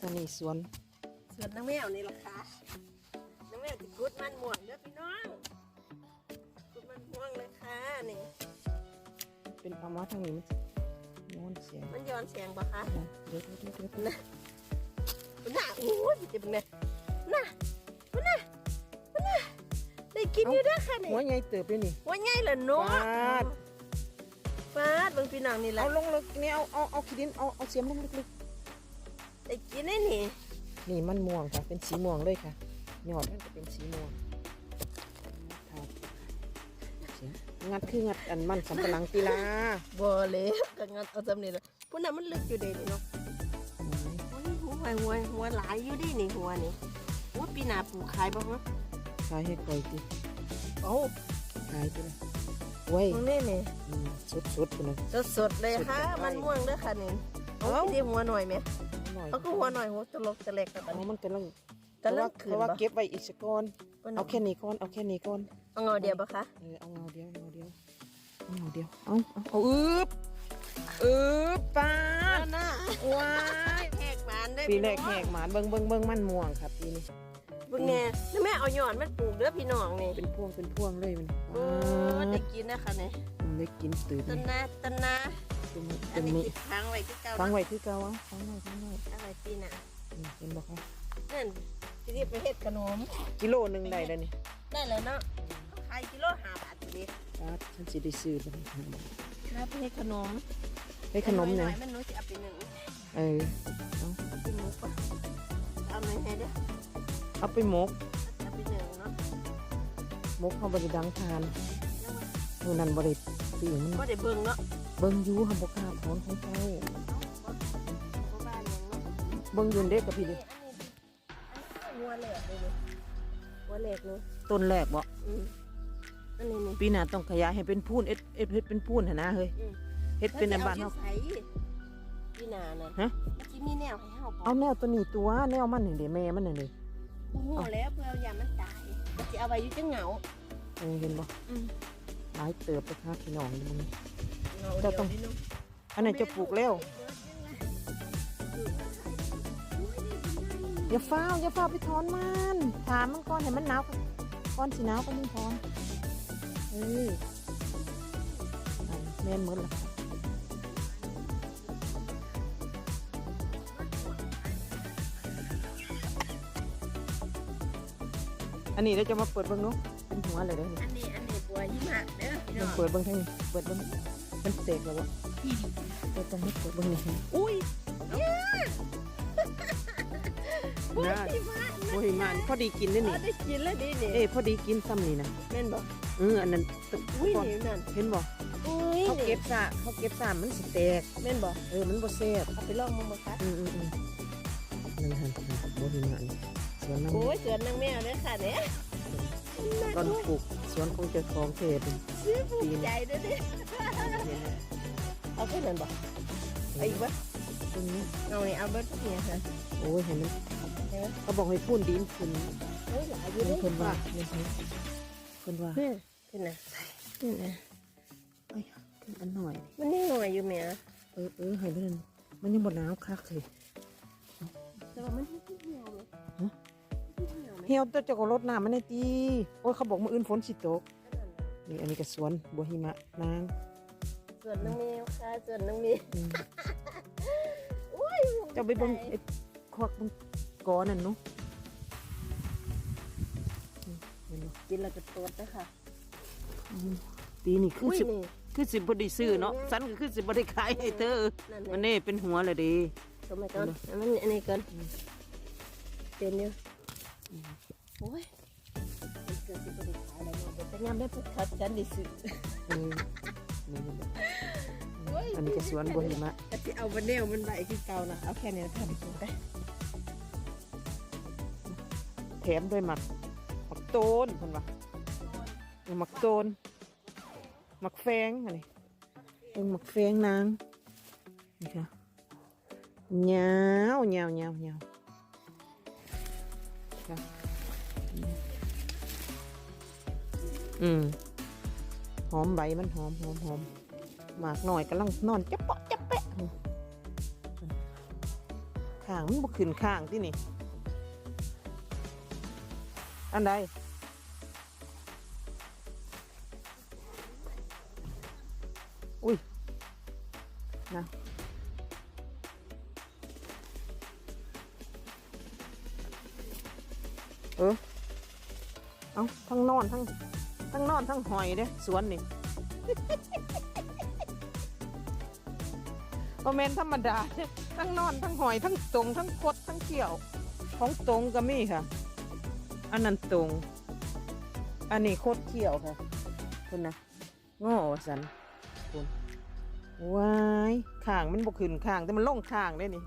อันนี้สวนส่วนน้องแมวนี่ล่ะค่ะน้องแมวจะกุดมันม่วงเด้อพี่น้องกุดมันม่วงเลยค่ะนี่ เป็นเอามาทางนี้มันย้อนเสียงมันย้อนเสียงปะคะเดี๋ยวเดี๋ยวเดี๋ยวเดี๋ยวนะมันน่ะโอ้ยจะเป็นไงน่ะมันน่ะมันน่ะได้กินอยู่เด้อค่ะนี่หัวใหญ่เติบเลยนี่ว่าไงล่ะเนาะฟาดฟาดเบางพี่น้องนี่แหละเอาลงเลยนี่เอาเอาเอาขี้ดินเอาเอาเสียมลงลึก ได้กินได้นี่ๆนี่มันม่วงค่ะเป็นสีม่วงเลยค่ะยอดมันจะเป็นสีม่วงครับเสียงงัดคืองัดอันมันสำปะหลังกีฬาบ่เลยกังันเอาจำนี่ละพุ่นน่ะมันลึกอยู่เด้นี่เนาะโอ้ยหัวหัวหัวหลายอยู่ดินี่หัวนี่หัวปีหน้าปลูกขายบ่ฮะขายให้ก่อยดิโอ้ขายไปเลยไว้ยมึงนี่นี่สดสดๆไปเลยสดๆเลยค่ะสดๆมันม่วงเด้อค่ะนี่เอ้าเอาที่หัวหน่อยไหม หน่อยเอาก็หัวหน่อยหัวตลกตะเล็กกันเอามันกำลังกำลังเพขึ้นราะว่าบ่เก็บไว้อีกสักก้อนเอาเอาแค่นี้ก้อนเอาแค่นี้ก้อนเอาเงาเดียวปะคะเออเอาเงาเดียวเงาเดียวเอาเงาเดียวเอาเอาเอาอึบอึบปาดหน้าว้ายแหกมันได้ปีแรกแหกหมานเบิ่งเบิ่งเบิ่งมันม่วงครับปีนี้เบิ่งแน่แล้วแม่เอาหยอดมันปลูกเด้อพี่น้องนี่เป็นพวงเป็นพวงเลยมันโอ้ได้กินนะคะนี่มันได้กินตื่นต้นนาต้นนา ตรงอันนี้นี้กินค้างไว้ที่เก่าฟังเนาะไว้คือเก่าอะฟังไว้ฟังไว้อะไรปีน่ะนี่เห็นบ่คะนั่นที่นี่ไปเฮ็ดขนม กิโลหนึงได้แล้วนี่ได้ได้แล้วเนาะเขาขายกิโลห้าบาทอยู่ดิปาดฉันสิได้ซื้อบ่ได้แล้วไปเฮ็ดขนมได้ขนมหเนี่อยๆมันหนู้จะเอาไปหนึ่งเออเอากินหมูปะเอาไหนให้เด้อเอาไปหมกเอาไปหนึ่งเนาะหมกเฮาบ่ได้ดังทานมื้อนั้นบ่ได้ปีมัน ก็ได้เบิ่งเนาะ เบิ่งยู่เฮาบ่กล้าถอนของเจ้าบ่บ้านยังเนาเบิ่งยู่เด้กับพี่ดินี่อัวแหลกเลยงัวแหลกเลยต้นแรกบ่ปีหน้าต้องขยายให้เป็นพูนเอ็ดเอ็ดเฮ็ดเป็นพูนหั่นนะเฮ้ยเฮ็ดเป็นในบ้านเฮาเฮาใส่พี่นานั่นฮะมันสิมีแนวให้เฮาเอาแนวตัวนี้ตัวแนวมันนี่เด้แม่มันนี่เด้โอ้โหแล้วเพื่ออย่ามันตายมันสิเอาไว้อยู่จังเหงาเห็นบ่อืมหลายเติบไปค่ะพี่น้องมึง จ้าต้องเดียวนี่เนาะอันไหนจะปลูกแล้วอย่าฟ้าวอย่าฟ้าวไปถอนมันถามมันก่อนให้มันหนาวก่อนก่อนสิหนาวก็มึงถอนเอออันแม่นหมดละอันนี้เราจะมาเปิดเบิ่งเนาะเป็นหัวเลยเด้อนี่อันนี้อันนี้บัวหิมะเด้อพี่ลน้อองงเปิดเบิ่งทางนี้เปิดเบิ่ง มันเตกแล้วบ่เปิดตรงนี้เปิดเบิ่งนี่อุ้ยนะโอ้ยมันพอดีกินได้อ๋นี่อได้กินแล้วดีนี่เอ้ยพอดีกินซ้ำนี่นะแม่นบ่เอออันนั้นตะอุ้ยก่อนนี่นั่นเห็นบ่อุ้ยเขานี่เก็บซะเขาเก็บซะมันสิแตกแม่นบ่เออมันบ่แซ่บเอาไปลองมึงบ่คะอืมอืมอืมนั่นหั่นบ่เห็นมันสวนน้ำโอ้ยเสือนนางแมวเด้อค่ะเนี่ยตอนปลูก สวนของเจ้าของเทพซื้อภูมิใจเด้อเด้อเอาแค่นั้นบ่เอาอีกบ่ตรงนี้เอานี่เอาเบิดเนี่ยค่ะโอ้ยเห็นไหมเด้อเขาบอกให้พูนดินขึ้นเฮ้ยหลายอยู่เพิ่นเด้อเพิ่นว่าเนี่ยเพิ่นเพิ่นว่าเฮ้ยขึ้นน่ะขึ้นน่ะเอ้ยขึ้นอันหน่อย มันยังหน่อยอยู่แม่เออเออให้มันมันยังบ่หนาวคักเลยแต่ว่ามันเหี่ยวเลยฮะ เหี่ยวไหมเหี่ยวแต่เจ้าก็รดน้ำมันได้ตีโอ้ยเขาบอกมื้ออื่นฝนสิตกนี่อันนี้ก็สวนบัวหิมะนางส่วนน้องแมวค่ะส่วนน้องแมวอืมอุ้ยเจ้าไปเบิ่งไอ้ควักมันกอนั่นเนาะอืมเห็นบ่กินแล้วก็ตรวจนะคะอืมปีนี่คืออุ้ยสินี่คือสิบ่ได้ซื้อเนาะสันก็คือสิบ่ได้ขายให้เธอนั่นมันแหละนี่เป็นหัวเลยเดิทำไมก่อนอันนั้นอันนี้ก่อนเป็นอยู่ โอ้ยมันเกิดสิบริขายอะไรเนาะแต่ยามได้ปุ๊บคัดฉันดิซื้อเออนี่อันนี้ก็สวนบัวหิมะก็สิเอาบันเนลมันใบคือเก่านะเอาแค่นี้นะค่ะดิคุณไปแถมด้วยหมักหมักโตนเพิ่นว่าเออหมักโตนหมักแฟงอันนี้เป็นหมักแฟงนางนี่ค่ะยาวยาวยาวยา วค่ะอืม หอมใบมันหอมหอมหอมหมากหน่อยกำลังนอนจะเปาะจะแปะไข่ข้างมันบ่ขึ้นข้างที่นี่ อันใดอุ้ยนะ เออ เอาทั้งนอนทั้งทั้งนอนทั้งหอยเด้สวนนี่โอเมนธรรมดาเด้ทั้งนอนทั้งหอยทั้งตรงทั้งคดทั้งเกี่ยว ของตรงก็มีค่ะ อันนั้นตรง อันนี้โคตรเกี่ยวค่ะคุณนะง้อสันคุณว้ายข้างมันบกขึ้นข้างแต่มันลงข้างได้นี่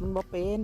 มันบ่เป็น